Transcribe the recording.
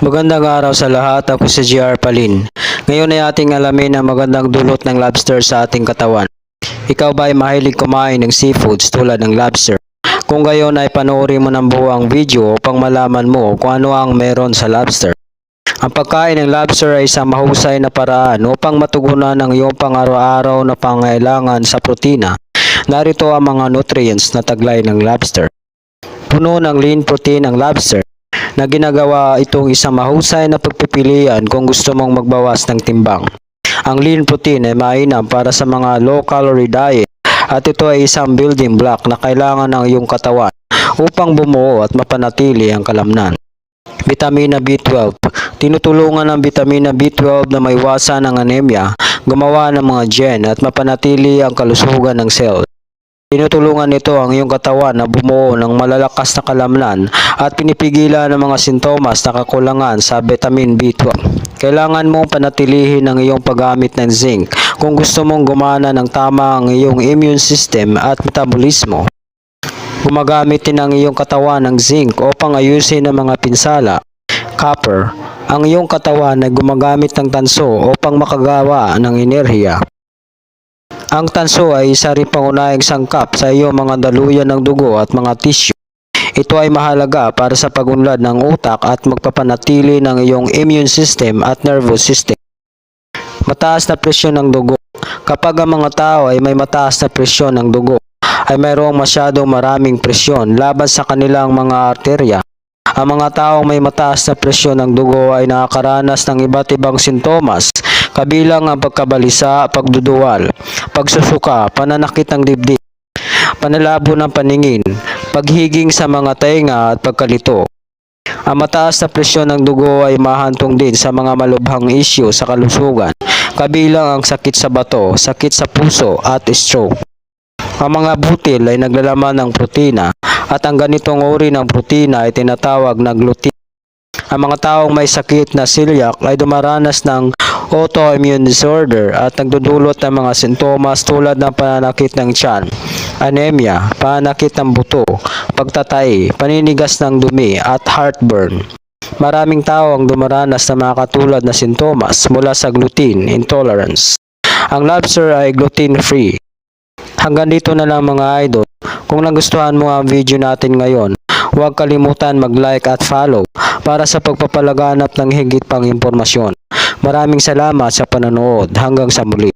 Magandang araw sa lahat. Ako si GR Palin. Ngayon ay ating alamin ang magandang dulot ng lobster sa ating katawan. Ikaw ba ay mahilig kumain ng seafoods tulad ng lobster? Kung gayon ay panoorin mo ng buwang video upang malaman mo kung ano ang meron sa lobster. Ang pagkain ng lobster ay isang mahusay na paraan upang matugunan ang iyong pang-araw-araw na pangailangan sa protina. Narito ang mga nutrients na taglay ng lobster. Puno ng lean protein ang lobster na ginagawa itong isang mahusay na pagpipilian kung gusto mong magbawas ng timbang. Ang lean protein ay mainam para sa mga low-calorie diet at ito ay isang building block na kailangan ng iyong katawan upang bumuo at mapanatili ang kalamnan. Vitamina B12 Tinutulungan ng vitamina B12 na maiwasan ang anemia, gumawa ng mga gen at mapanatili ang kalusugan ng cell. Tinutulungan nito ang iyong katawan na bumuo ng malalakas na kalamnan at pinipigilan ang mga sintomas na kakulangan sa vitamin B12. Kailangan mong panatilihin ang iyong paggamit ng zinc kung gusto mong gumana ng tama ang iyong immune system at metabolismo. Gumagamit din ang iyong katawan ng zinc upang ayusin ang mga pinsala. Copper, ang iyong katawan ay gumagamit ng tanso upang makagawa ng enerhiya. Ang tanso ay isa rin pangunahing sangkap sa iyong mga daluyan ng dugo at mga tissue. Ito ay mahalaga para sa pagunlad ng utak at magpapanatili ng iyong immune system at nervous system. Mataas na presyon ng dugo. Kapag ang mga tao ay may mataas na presyon ng dugo, ay mayroong masyadong maraming presyon laban sa kanilang mga arterya. Ang mga taong may mataas na presyon ng dugo ay nakakaranas ng iba't ibang sintomas, kabilang ang pagkabalisa, pagduduwal, pagsusuka, pananakit ng dibdib, panalabo ng paningin, paghiging sa mga tenga at pagkalito. Ang mataas na presyon ng dugo ay mahantong din sa mga malubhang isyu sa kalusugan, kabilang ang sakit sa bato, sakit sa puso at stroke. Ang mga butil ay naglalaman ng protina at ang ganitong uri ng protina ay tinatawag na gluten. Ang mga taong may sakit na celiac ay dumaranas ng autoimmune disorder at nagdudulot ng mga sintomas tulad ng pananakit ng tiyan, anemia, pananakit ng buto, pagtatay, paninigas ng dumi at heartburn. Maraming tao ang dumaranas ng mga katulad na sintomas mula sa gluten intolerance. Ang lobster ay gluten-free. Hanggang dito na lang mga idol. Kung nagustuhan mo ang video natin ngayon, huwag kalimutan mag-like at follow para sa pagpapalaganap ng higit pang impormasyon. Maraming salamat sa panonood. Hanggang sa muli.